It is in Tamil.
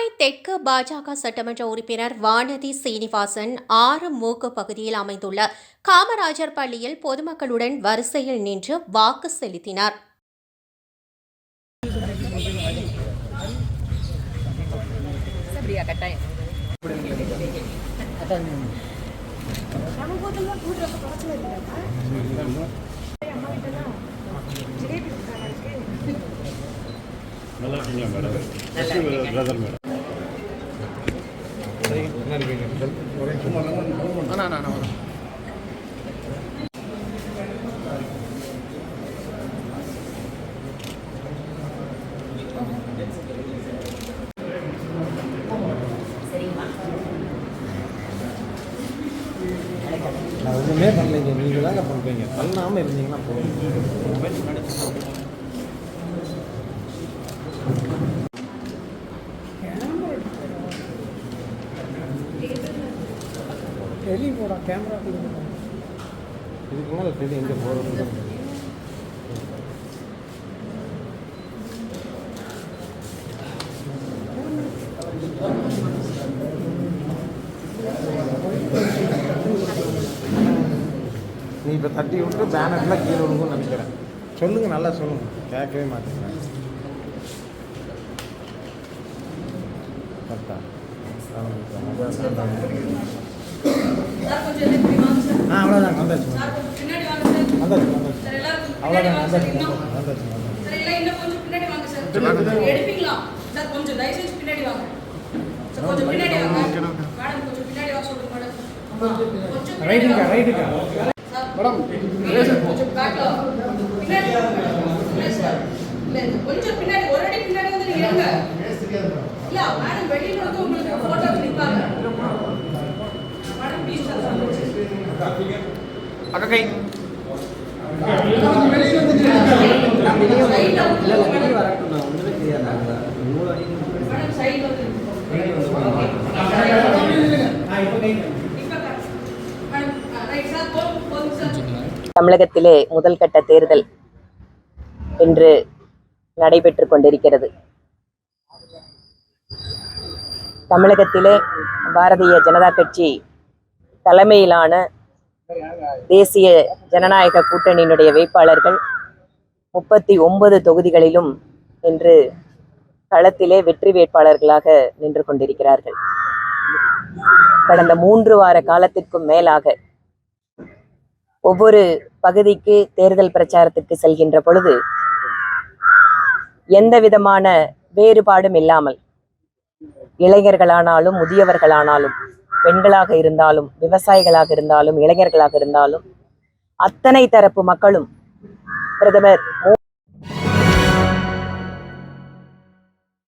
கோவை தெற்கு பாஜக சட்டமன்ற உறுப்பினர் வானதி சீனிவாசன் ஆறு மூக்கு பகுதியில் அமைந்துள்ள காமராஜர் பள்ளியில் பொதுமக்களுடன் வரிசையில் நின்று வாக்கு செலுத்தினார். நல்லா இருக்கீங்களா மேடம்? Brother madam. நான் ஒன்றுமே பண்ணலைங்க. நீங்கள் தாங்க பண்ணுறீங்க. பண்ணாமல் இருந்தீங்கன்னா போதும். வெளி போடா கேமரா இதுக்கு மேலே தெரியும் எங்கே போகிறது நீ இப்போ தட்டி விட்டு பேனர்லாம் கீழே விழுங்கும்னு நினைக்கிறேன். சொல்லுங்கள் நல்லா சொல்லுங்கள் கேட்கவே மாட்டேங்கிறேன் கரெக்டா ஆ அவ்வளோதான் வந்தாச்சு வந்தாச்சு. வந்தாச்சு அவ்வளோதான் வந்தாச்சு வந்தாச்சு வந்தாச்சு எடுப்பீங்களா? சார் கொஞ்சம் தயவு செஞ்சு பின்னாடி வாங்க. சார் கொஞ்சம் பின்னாடி வாங்க. மேடம் கொஞ்சம் பின்னாடி வா சொல்லுங்க மேடம். ஆமா, கொஞ்சம் பின்னாடி ரைட்டுக்கா வாங்க. ரைட்டுக்கா சார், மேடம் கொஞ்சம் பேக்ல வாங்க. பின்னாடி வாங்க. இல்ல சார். இல்ல, கொஞ்சம் பின்னாடி ஒரு அடி பின்னாடி வந்து நீங்க இருங்க. இல்ல மேடம் வெளியில வந்து உங்களுக்கு போட்டோ நிப்பாங்க மேடம் ப்ளீஸ் சார் அக்கா கை சைடுல வந்து மேடம் சைடு வந்து மேடம் ரைட் சார் போதும் போதும் சார் தமிழகத்திலே முதல் கட்ட தேர்தல் இன்று நடைபெற்றுக் கொண்டிருக்கிறது. தமிழகத்திலே பாரதிய ஜனதா கட்சி தலைமையிலான தேசிய ஜனநாயக கூட்டணியினுடைய வேட்பாளர்கள் முப்பத்தி ஒன்பது தொகுதிகளிலும் இன்று களத்திலே வெற்றி வேட்பாளர்களாக நின்று கொண்டிருக்கிறார்கள். கடந்த மூன்று வார காலத்திற்கும் மேலாக ஒவ்வொரு பகுதிக்கு தேர்தல் பிரச்சாரத்திற்கு செல்கின்ற பொழுது எந்த விதமான வேறுபாடும் இல்லாமல் இளைஞர்களானாலும் முதியவர்களானாலும் பெண்களாக இருந்தாலும் விவசாயிகளாக இருந்தாலும் இளைஞர்களாக இருந்தாலும் அத்தனை தரப்பு மக்களும் பிரதமர்